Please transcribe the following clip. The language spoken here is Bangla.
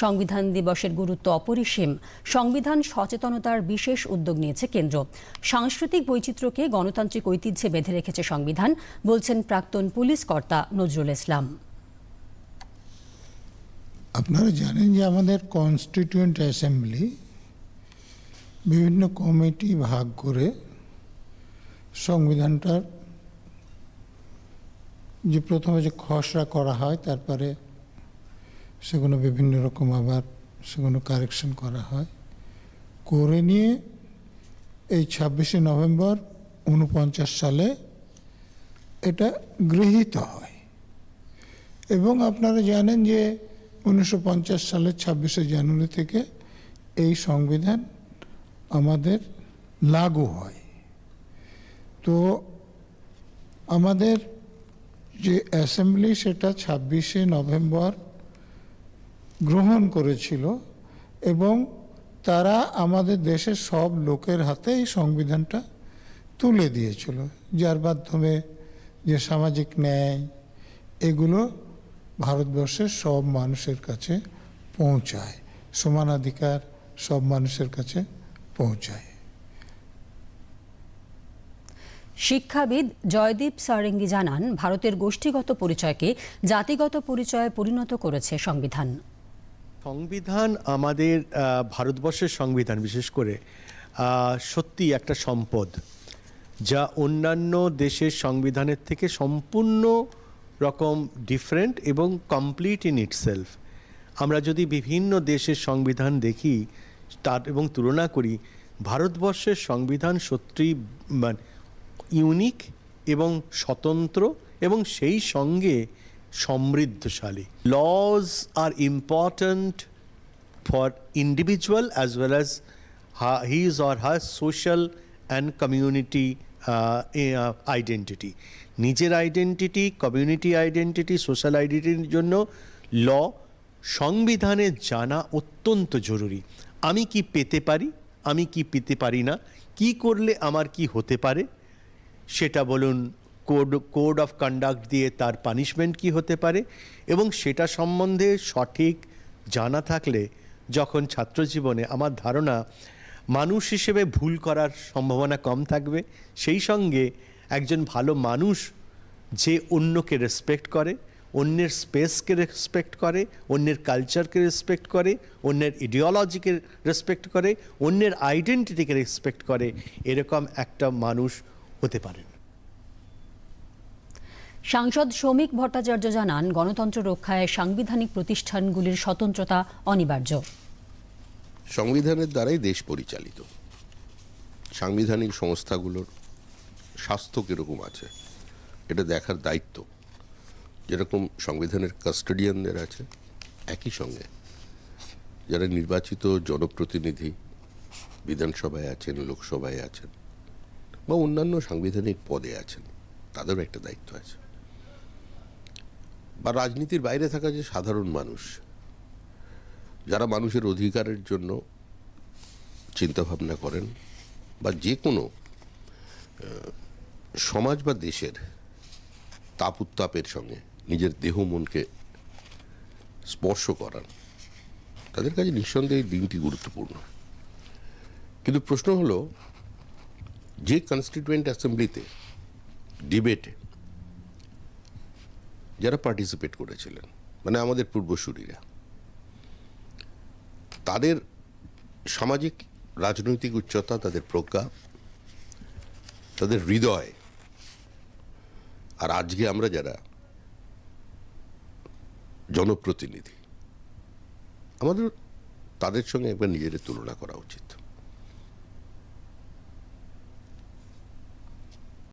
সংবিধান দিবসের গুরুত্ব অপরিসীম। সংবিধান সচেতনতার বিশেষ উদ্যোগ নিয়েছে কেন্দ্র। সাংস্কৃতিক বৈচিত্র্যকে গণতান্ত্রিক ঐতিহ্যে বেঁধে রেখেছে সংবিধান, বলছেন প্রাক্তন পুলিশ কর্তা নজরুল ইসলাম। আপনারা জানেন যে আমাদের কনস্টিটিউয়েন্ট অ্যাসেম্বলি বিভিন্ন কমিটি ভাগ করে সংবিধানটার যে প্রথমে যে খসড়া করা হয়, তারপরে সেগুলো বিভিন্ন রকম আবার সেগুলো কারেকশন করা হয়। করে নিয়ে এই ছাব্বিশে নভেম্বর উনপঞ্চাশ সালে এটা গৃহীত হয়। এবং আপনারা জানেন যে উনিশশো সালের ছাব্বিশে জানুয়ারি থেকে এই সংবিধান আমাদের লাগু হয়। তো আমাদের যে অ্যাসেম্বলি সেটা ছাব্বিশে নভেম্বর গ্রহণ করেছিল এবং তারা আমাদের দেশের সব লোকের হাতে এই সংবিধানটা তুলে দিয়েছিল, যার মাধ্যমে যে সামাজিক ন্যায়, এগুলো ভারতবর্ষের সব মানুষের কাছে পৌঁছায় সমানাধিকার সব মানুষের কাছে পৌঁছায়। শিক্ষাবিদ জয়দীপ সারেঙ্গি জানান, ভারতের গোষ্ঠীগত পরিচয়কে জাতিগত পরিচয়ে পরিণত করেছে সংবিধান। সংবিধান আমাদের ভারতবর্ষের সংবিধান, বিশেষ করে সত্যি একটা সম্পদ যা অন্যান্য দেশের সংবিধানের থেকে সম্পূর্ণ রকম ডিফারেন্ট এবং কমপ্লিট ইন ইটসেলফ আমরা যদি বিভিন্ন দেশের সংবিধান দেখি, তার এবং তুলনা করি, ভারতবর্ষের সংবিধান সত্যি মানে ইউনিক এবং স্বতন্ত্র এবং সেই সঙ্গে সমৃদ্ধশালী। Laws are important for individual as her, his or her social and community uh, uh, নিজের আইডেন্টিটি কমিউনিটি আইডেন্টিটি সোশ্যাল আইডেন্টিটির জন্য ল সংবিধানে জানা অত্যন্ত জরুরি। আমি কি পেতে পারি? আমি কি পেতে পারি না? কি করলে আমার কি হতে পারে? সেটা বলুন কোড কোড অফ কন্ডাক্ট দিয়ে তার পানিশমেন্ট কি হতে পারে এবং সেটা সম্বন্ধে সঠিক জানা থাকলে যখন ছাত্র জীবনে আমার ধারণা মানুষ হিসেবে ভুল করার সম্ভাবনা কম থাকবে, সেই সঙ্গে একজন ভালো মানুষ যে অন্যকে রেসপেক্ট করে, অন্যের স্পেসকে রেসপেক্ট করে, অন্যের কালচারকে রেসপেক্ট করে, অন্যের ইডিওলজিকে রেসপেক্ট করে, অন্যের আইডেন্টিটিকে রেসপেক্ট করে, এরকম একটা মানুষ হতে পারেন। সাংসদ শ্রমিক ভট্টাচার্য জানান, গণতন্ত্র রক্ষায় সাংবিধানিক প্রতিষ্ঠানগুলির স্বতন্ত্রতা অনিবার্য। সংবিধানের দ্বারাই দেশ পরিচালিত। সাংবিধানিক সংস্থাগুলোর স্বাস্থ্য কীরকম আছে, এটা দেখার দায়িত্ব। যেরকম সংবিধানের কাস্টোডিয়ানদের আছে, একই সঙ্গে যারা নির্বাচিত জনপ্রতিনিধি বিধানসভায় আছেন, লোকসভায় আছেন, বা অন্যান্য সাংবিধানিক পদে আছেন, তাদেরও একটা দায়িত্ব আছে। বা রাজনীতির বাইরে থাকা যে সাধারণ মানুষ, যারা মানুষের অধিকারের জন্য চিন্তাভাবনা করেন বা যে কোনো সমাজ বা দেশের তাপ উত্তাপের সঙ্গে নিজের দেহ মনকে স্পর্শ করান, তাদের কাছে নিঃসন্দেহে এই দিনটি গুরুত্বপূর্ণ। কিন্তু প্রশ্ন হলো, যে কনস্টিটিউয়েন্ট অ্যাসেম্বলিতে ডিবেটে যারা পার্টিসিপেট করেছিলেন মানে আমাদের পূর্বসূরীরা, তাদের সামাজিক, রাজনৈতিক উচ্চতা, তাদের প্রজ্ঞা, তাদের হৃদয়, আর আজকে আমরা যারা জনপ্রতিনিধি, আমাদের, তাদের সঙ্গে একবার নিজেদের তুলনা করা উচিত।